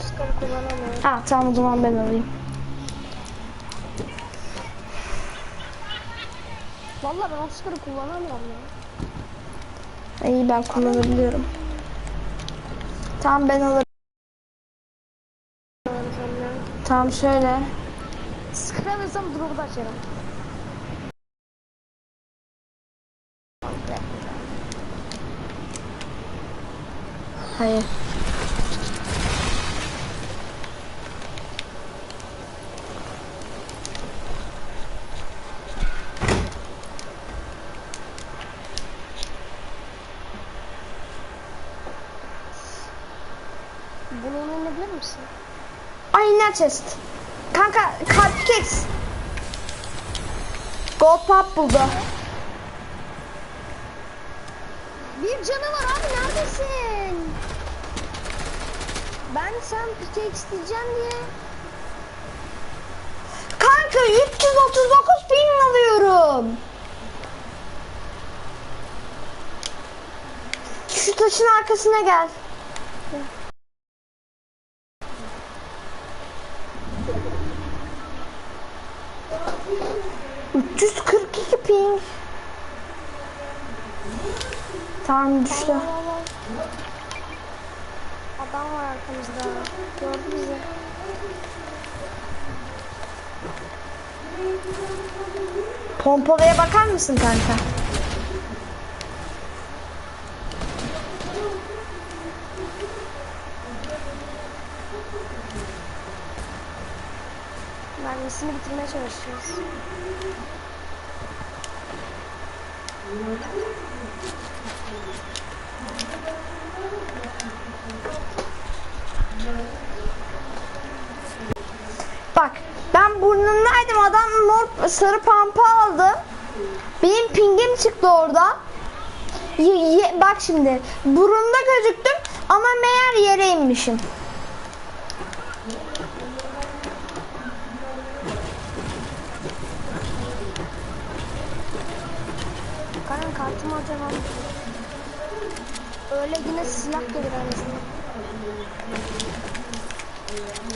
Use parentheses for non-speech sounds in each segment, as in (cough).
Oscar'ı kullanamıyorum. Ha tamam o zaman ben alayım. Valla ben Oscar'ı kullanamıyorum ya. İyi ben kullanabiliyorum. Tamam ben alırım. Tamam şöyle. Sıkıramıyorsam drop'u da açarım. Hayır. Bunu oynayabilir misin? Ay ne chest. Kanka kalp keks. Gold pop buldu. Bir canı var abi neredesin? Ben sen pickaxe diyeceğim diye. Kanka 339 ping alıyorum. Şu taşın arkasına gel. Tamam düştü. Adam var arkamızda. Gördü bizi. Pompalıya bakar mısın kanka? Mermisini bitirmeye çalışıyoruz. Bak ben burnundaydım adam mor sarı pampa aldı. Benim pingim çıktı orada. Ye- ye- bak şimdi burunda gözüktüm ama meğer yere inmişim. Karan kartımı alacağım Öyle yine silah gelir arasında.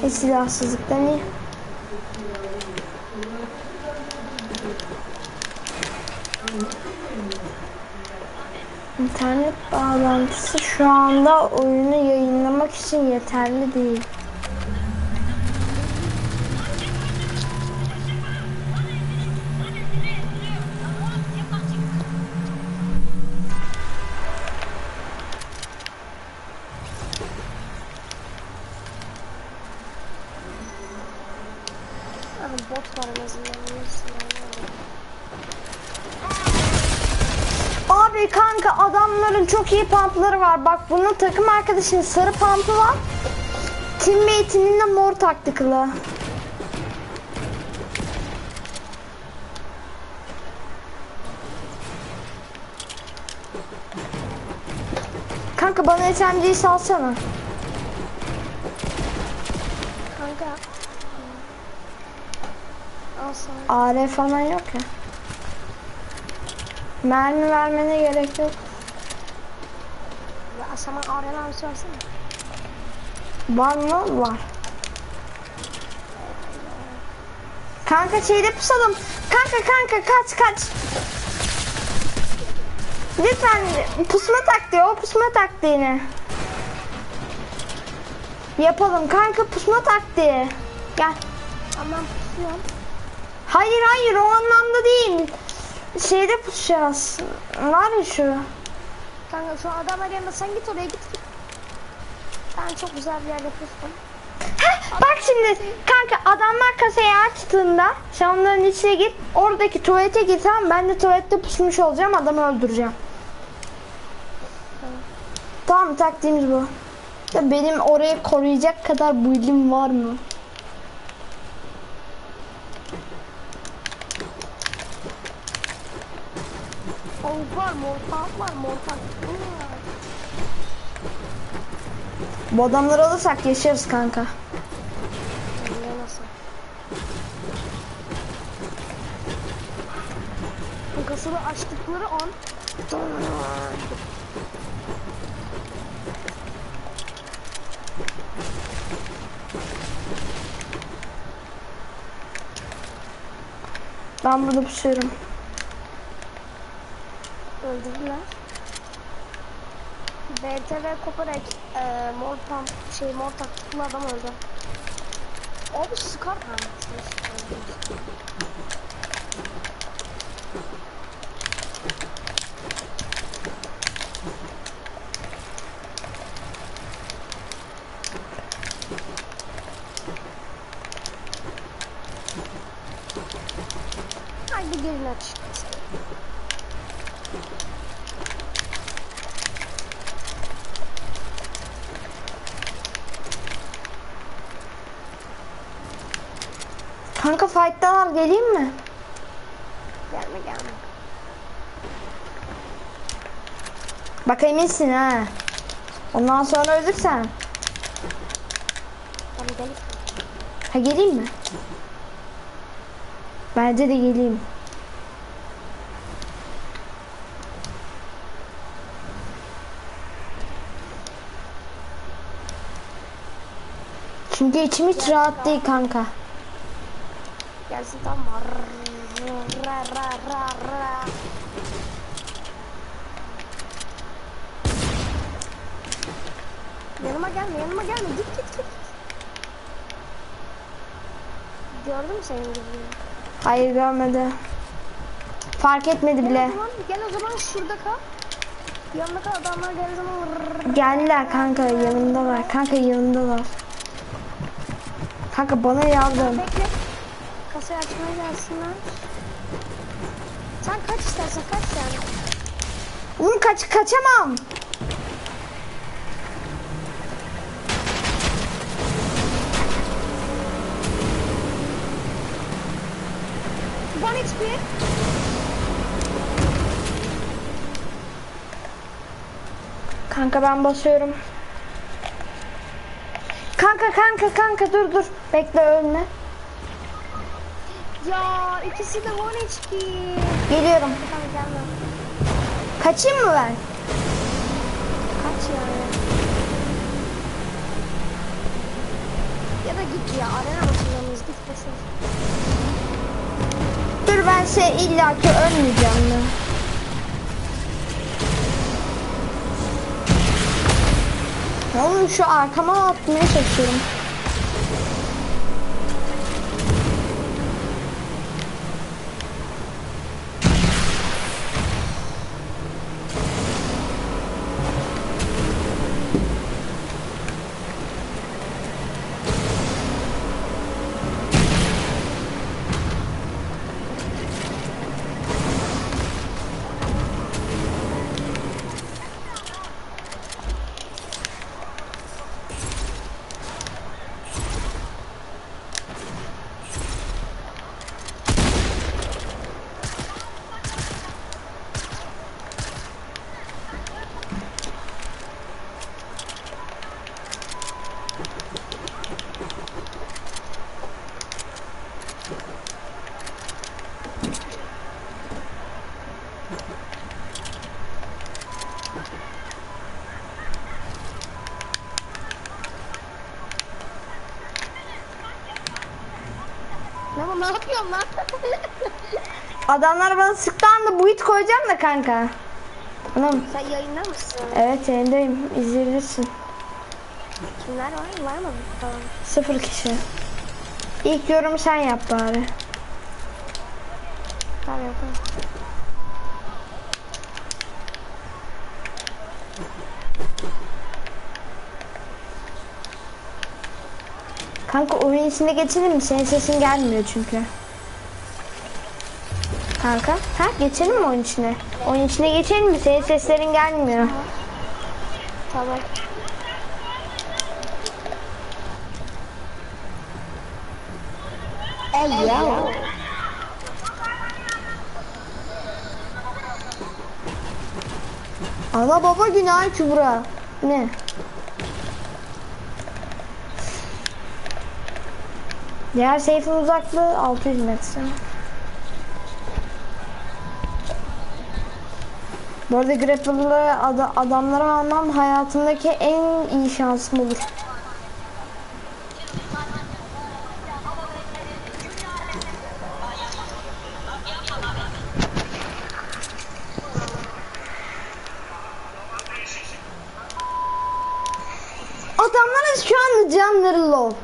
E silahsızlıktan iyi. İnternet bağlantısı şu anda oyunu yayınlamak için yeterli değil. Bot var en azından. Kanka adamların çok iyi pumpları var. Bak bunun takım arkadaşının sarı pumpı var. Teammate'inin de mor taktıklı. Kanka bana SMG'yi salsana. Kanka. Al sana. AR falan yok ya. Mermi vermene gerek yok. Sana arena bir versene. Var mı? Var. Kanka şeyde pusalım. Kanka kanka kaç kaç. Lütfen pusma taktiği o pusma taktiğini. Yapalım kanka pusma taktiği. Gel. Ama ben pusuyorum. Hayır hayır o anlamda değil. Şeyde pusacağız. Var ya şu. Kanka şu adam arayanda sen git oraya git. Ben çok güzel bir yerde pustum. Heh, bak şimdi kanka adamlar kasayı açtığında sen onların içine gir. Oradaki tuvalete gir tamam? Ben de tuvalette pusmuş olacağım adamı öldüreceğim. Tamam taktiğimiz bu. Ya benim orayı koruyacak kadar build'im var mı? Bu adamları alırsak yaşarız kanka. Kasını açtıkları an Ben burada pişiyorum. Öldürdüler. BTV koparak e, mor pump şey mor taktikli adam öldü. Abi sıkar ha. Haydi gelin aç. Kanka fight'talar geleyim mi? Gelme gelme. Bak eminsin ha. Ondan sonra ölürsen. Ha geleyim mi? Bence de geleyim. Çünkü içim hiç rahat değil kanka. Gelsin tamam. Yanıma gelme, yanıma gelme. Git git git. Gördün mü senin gibi? Hayır görmedi. Fark etmedi Gel bile. o zaman, gel o zaman şurada kal. Yanına kal adamlar geldiği zaman. Geldiler kanka yanımdalar. Kanka yanımdalar. Kanka bana yardım. Bekle. Kasayı açmaya gelsinler. Sen kaç istersen kaç yani. Oğlum kaç kaçamam. Kanka ben basıyorum. Kanka kanka kanka dur dur. Bekle ölme. Ya ikisi de one HP. Geliyorum. Tamam gelme. Kaçayım mı ben? Kaç yani? Ya da git ya arena maçında mıyız? Git boşver. Dur ben şey illaki ölmeyeceğim mi? Oğlum şu arkama atmaya çalışıyorum. Ne yapıyorsun lan? Adamlar bana sıktı anda bu it koyacağım da kanka. Anam Sen yayında mısın? evet yayındayım izleyebilirsin. Kimler var? Var mı? Tamam. Sıfır kişi. İlk yorum sen yap bari. Tamam yapalım. Kanka oyun içinde geçelim mi? Senin sesin gelmiyor çünkü. Kanka, ha geçelim mi oyun içine? Oyun içine geçelim mi? Senin seslerin gelmiyor. Tamam. Ey ya. Ana baba günah kübra. Ne? Diğer seyfin uzaklığı 600 metre. Bu arada grapple'lı ad adamları almam hayatımdaki en iyi şansım olur. Şu anda canları low.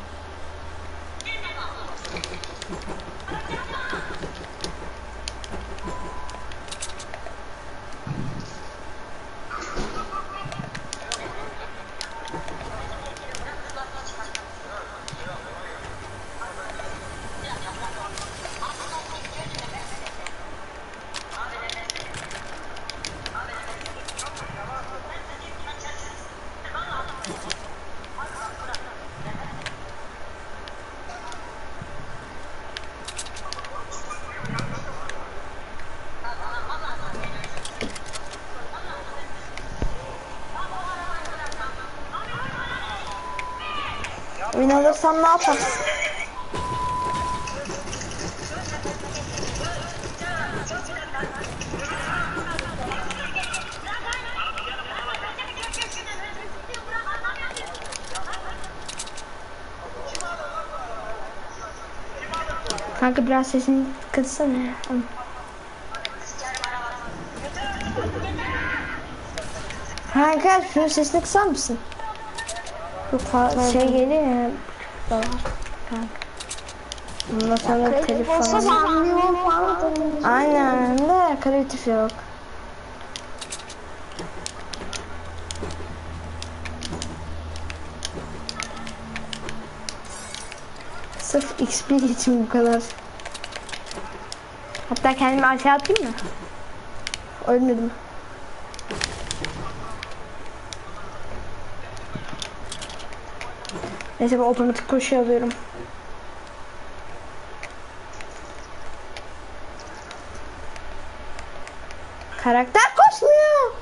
Win alırsam ne yaparsın? Kanka biraz sesini kıssana ya. Kanka şunun sesini kısar mısın? Fazla şey geliyor ya. Bundan sonra telif falan. Aynen de kreatif yok. Sırf XP için bu kadar. Hatta kendimi aşağı atayım mı? Ölmedim. Neyse ben otomatik koşu alıyorum. Karakter koşmuyor.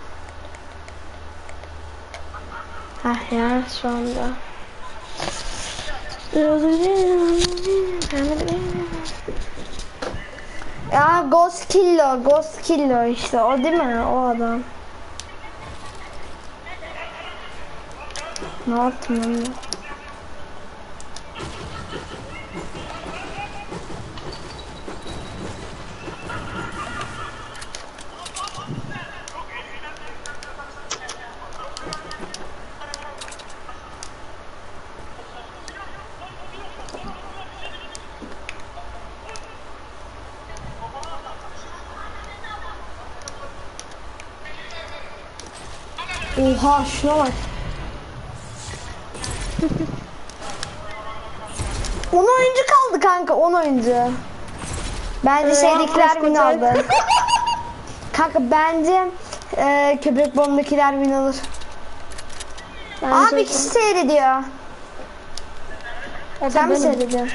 Hah ya şu. Ya Ghost Killer, Ghost Killer işte o değil mi? O adam. Ne yaptım ben Oha şuna bak. (laughs) 10 oyuncu kaldı kanka 10 oyuncu. Bence şeydekiler win aldı. (laughs) kanka bence e, köpek bombakiler win alır. Abi kişi seyrediyor. Sen mi seyrediyorsun?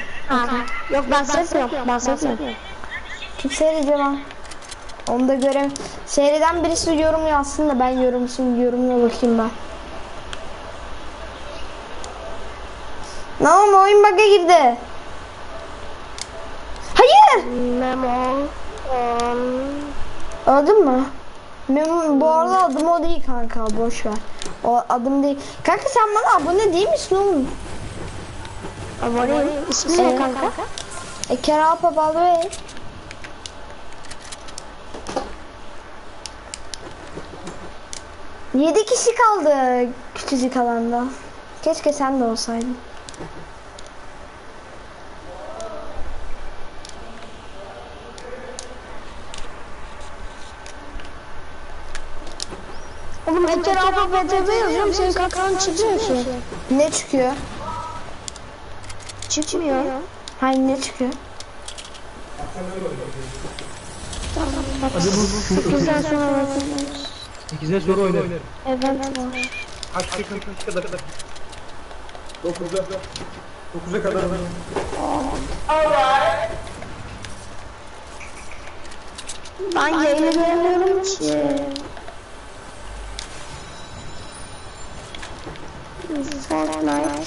Yok ben seyretmiyorum. Ben seyretmiyorum. Kim seyrediyor lan? Onu da göre seyreden birisi yorum yazsın da ben yorumsun yorumuna bakayım ben. Ne oldu oyun bug'a girdi. Hayır. Memo. Öldün mü? Benim bu arada adım o değil kanka boş ver. O adım değil. Kanka sen bana abone değil misin oğlum? Aboneyim. İsmi ne kanka? E Keral Papal Yedi kişi kaldı küçücük alanda. Keşke sen de olsaydın. Oğlum abi BTB yazıyorum. Senin kankanın çıkıyor ki. Ne çıkıyor? Çıkmıyor. Hayır ne çıkıyor? Güzel sonra bakın. 8'e sonra oynarım. Evet var. Kaç kaç kadar? 9'a 9'a kadar. Ben yayını göremiyorum ki. Fortnite.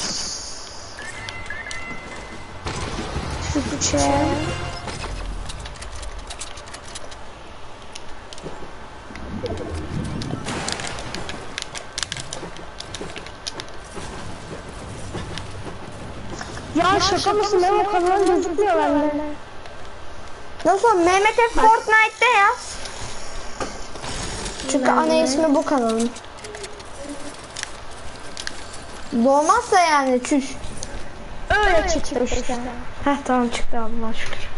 Türkçe. Ya şaka mısın? Benim o kanalım gözükmüyor bende. Nasıl? Mehmet F Fortnite'da yaz. Çünkü ana ismi bu kanalın. Doğmazsa yani çüş. Öyle çıktı işte. Heh tamam çıktı Allah'a şükür.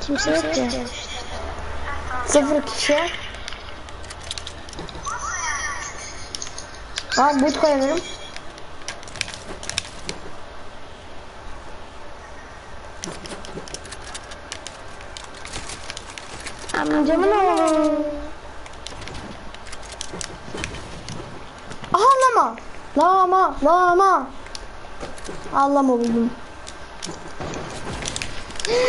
Kimse yok ki. Sıfır kişi. Aa boot koyamıyorum. Amcamın oğlu. Aha lama. Lama. Lama. Allama buldum. (gasps)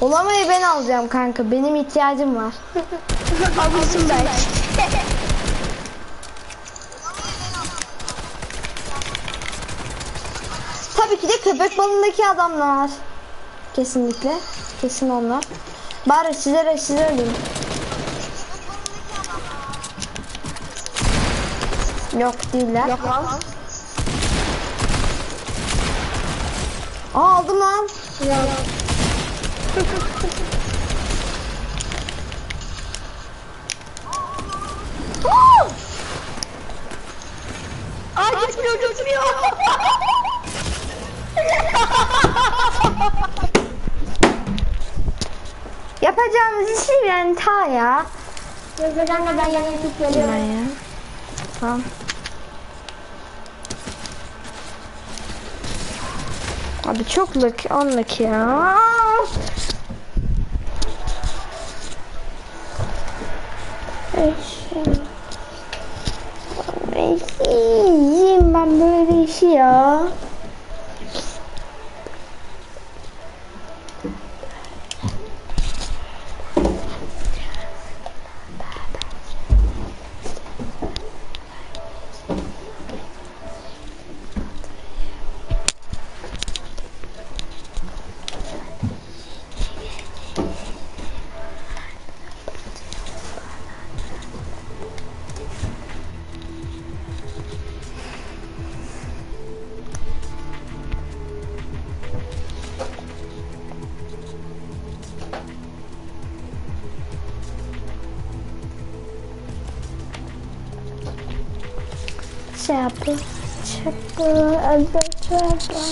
O lamayı ben alacağım kanka. Benim ihtiyacım var. Alırsın belki. Tabii ki de köpek balındaki adamlar. Kesinlikle. Kesin onlar. Bari size size öleyim. Yok değiller. Yok lan. Aa aldım lan. Yok. Ay gitmiyor gitmiyor. (laughs) Yapacağımız işi yani ta ya. Gözlerden de ben yanına gidip geliyorum. ya. Tamam. Abi çok lık, anlık ya. Eşim. Eşim ben böyle işi ya. Çapı, elde çapı.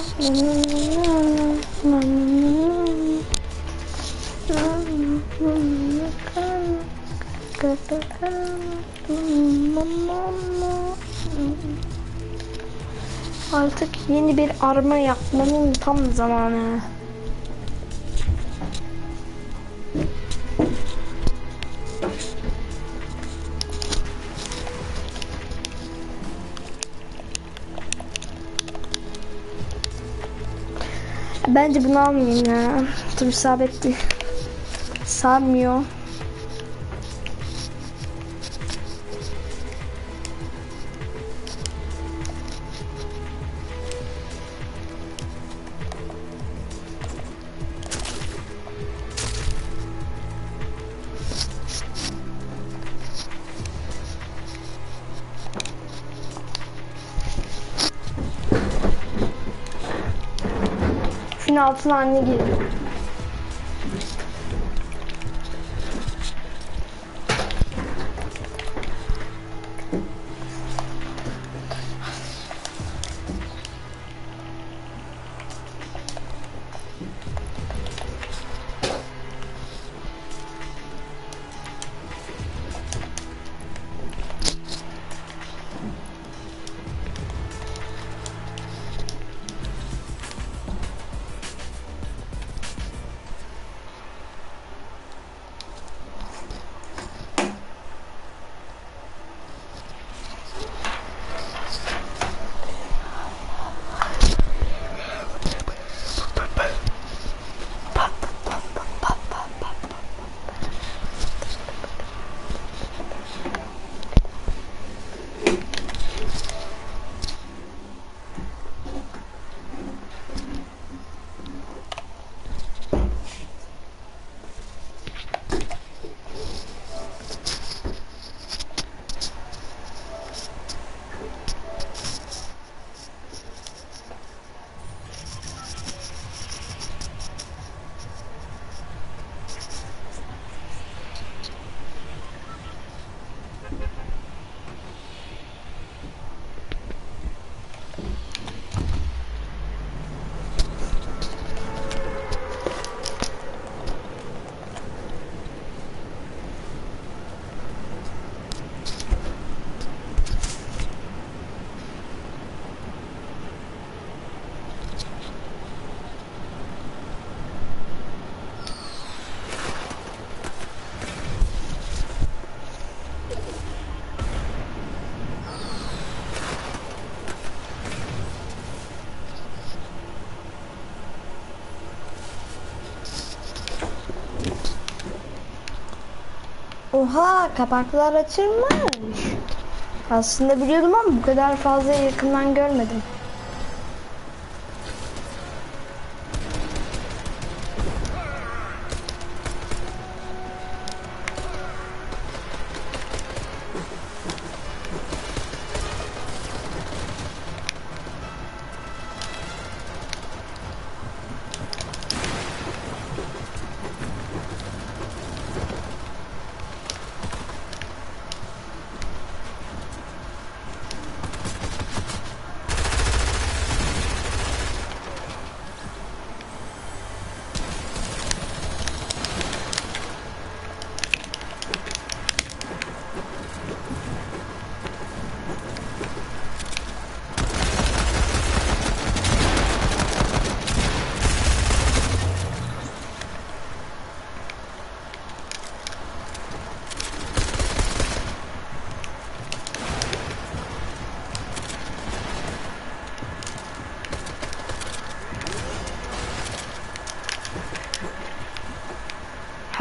Artık yeni bir arma yapmanın tam zamanı. Bence bunu almayayım ya. Dur isabetli. Sarmıyor. Altına anne girdi. Oha kapaklar açılmış. Aslında biliyordum ama bu kadar fazla yakından görmedim.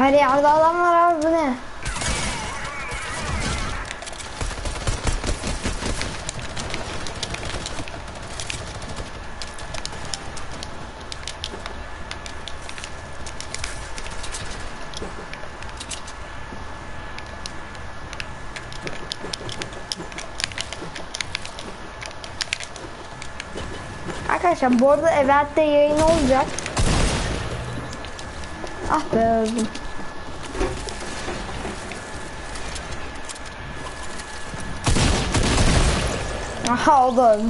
Her yerde adam var abi bu ne? Arkadaşlar bu arada Evert'te yayın olacak. Ah be öldüm. Aha o da öldü.